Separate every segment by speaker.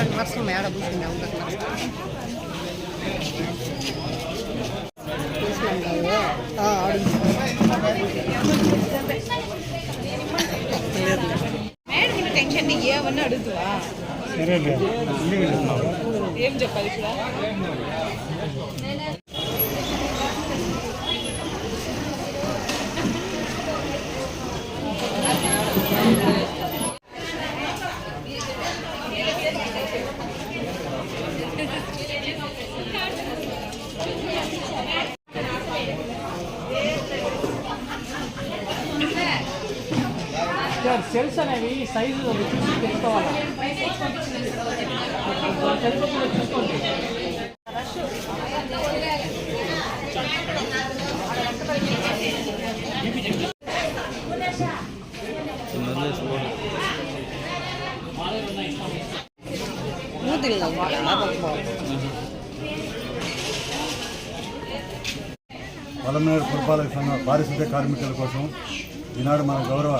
Speaker 1: ત્રણ વર્ષનું
Speaker 2: મેળ ભૂસીને આવું మేడం టెన్షన్ ఏమన్నా అడుగుతువా
Speaker 1: ఏం చెప్పాలి ఇప్పుడు Thank you.
Speaker 3: సెల్స్ అనేవి సైజు చూసి తెలుసుకోవాలి. సెల్స్ కూడా చూసుకోండి.
Speaker 2: పలమనేరు పురపాలక సంఘ పారిశుద్ధ్య కార్మికుల కోసం ఈనాడు మన గౌరవ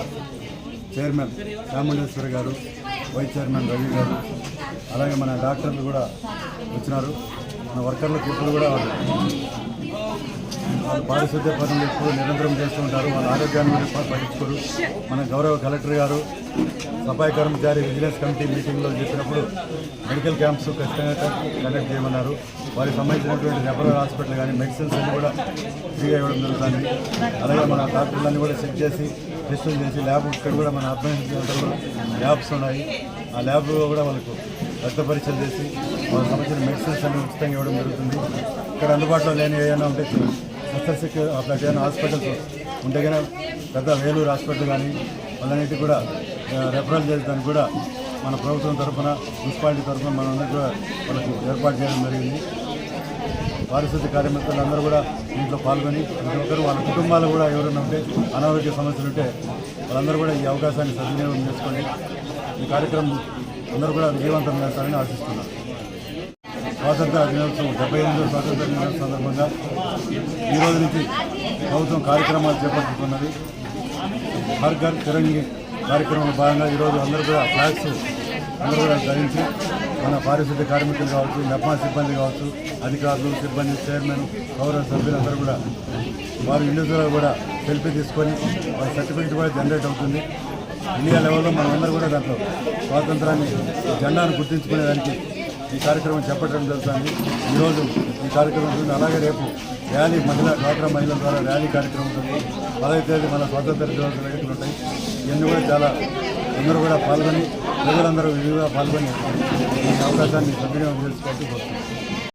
Speaker 2: చైర్మన్ చాముండేశ్వరి గారు వైస్ చైర్మన్ రవి గారు అలాగే మన డాక్టర్లు కూడా వచ్చినారు. మన వర్కర్లకు ఇప్పుడు కూడా వాళ్ళు. పారిశుద్ధ్య పనులు ఎప్పుడు నిరంతరం చేస్తూ ఉంటారు. వాళ్ళ ఆరోగ్యాన్ని కూడా పట్టించుకోరు. మన గౌరవ కలెక్టర్ గారు సఫాయి కర్మచారి విజిలెన్స్ కమిటీ మీటింగ్లో చెప్పినప్పుడు మెడికల్ క్యాంప్స్ ఖచ్చితంగా కండక్ట్ చేయమన్నారు. వారికి సంబంధించినటువంటి రెఫరల్ హాస్పిటల్ కానీ మెడిసిన్స్ అన్ని కూడా ఫ్రీగా ఇవ్వడం జరుగుతుంది. అలాగే మన డాక్టర్లన్నీ కూడా చెక్ చేసి టెస్టులు చేసి ల్యాబ్ ఇక్కడ కూడా మన అడ్మిషన్ ల్యాబ్స్ ఉన్నాయి. ఆ ల్యాబ్లో కూడా వాళ్ళకు రక్త పరీక్షలు చేసి వాళ్ళకి సంబంధించిన మెడిసిన్స్ అన్ని ఉచితంగా ఇవ్వడం జరుగుతుంది. ఇక్కడ అందుబాటులో లేని ఏదైనా ఉంటే ఎస్ఎస్సిక్ అట్లా ఏదైనా హాస్పిటల్స్ ఉంటే కానీ పెద్ద వేలూరు హాస్పిటల్ కానీ వాళ్ళన్నిటి కూడా రెఫరల్ చేయడానికి కూడా మన ప్రభుత్వం తరఫున మున్సిపాలిటీ తరఫున మనం కూడా వాళ్ళకు ఏర్పాటు చేయడం జరిగింది. పారిశుద్ధ్య కార్యకర్తలు అందరూ కూడా దీంట్లో పాల్గొని ప్రతి ఒక్కరు వాళ్ళ కుటుంబాలు కూడా ఎవరైనా ఉంటే అనారోగ్య సమస్యలు ఉంటే వాళ్ళందరూ కూడా ఈ అవకాశాన్ని సద్వినియోగం చేసుకొని ఈ కార్యక్రమం అందరూ కూడా విజయవంతం చేస్తారని ఆశిస్తున్నాను స్వాతంత్ర దినోత్సవం డెబ్బై ఎనిమిదో స్వాతంత్ర దినోత్సవం సందర్భంగా ఈ రోజు నుంచి ప్రభుత్వం కార్యక్రమాలు చేపట్టుకున్నది. హర్ ఘర్ తిరంగి కార్యక్రమంలో భాగంగా ఈరోజు అందరూ కూడా ఫ్లాగ్స్ కూడా ధరించి మన పారిశుద్ధ్య కార్మికులు కావచ్చు నెప్మా సిబ్బంది కావచ్చు అధికారులు సిబ్బంది చైర్మన్ గౌరవ సభ్యులందరూ కూడా వారు ఇండివిజువల్గా కూడా సెల్ఫీ తీసుకొని వారి సర్టిఫికేట్ కూడా జనరేట్ అవుతుంది. ఇండియా లెవెల్లో మనమందరూ కూడా దాంట్లో స్వాతంత్రాన్ని జెండాను గుర్తించుకునేదానికి ఈ కార్యక్రమం చెప్పడం జరుగుతుంది. ఈరోజు ఈ కార్యక్రమం ఉంటుంది అలాగే రేపు ర్యాలీ మహిళా డ్వాక్రా మహిళల ద్వారా ర్యాలీ కార్యక్రమం ఉంటుంది పదవి తేదీ మన స్వాతంత్ర దినోత్సవం ఉంటాయి ఇవన్నీ కూడా చాలా అందరూ కూడా పాల్గొని ప్రజలందరూ విధిగా పాల్గొని ఈ అవకాశాన్ని సద్వినియోగం చేసుకోవాల్సి వస్తుంది.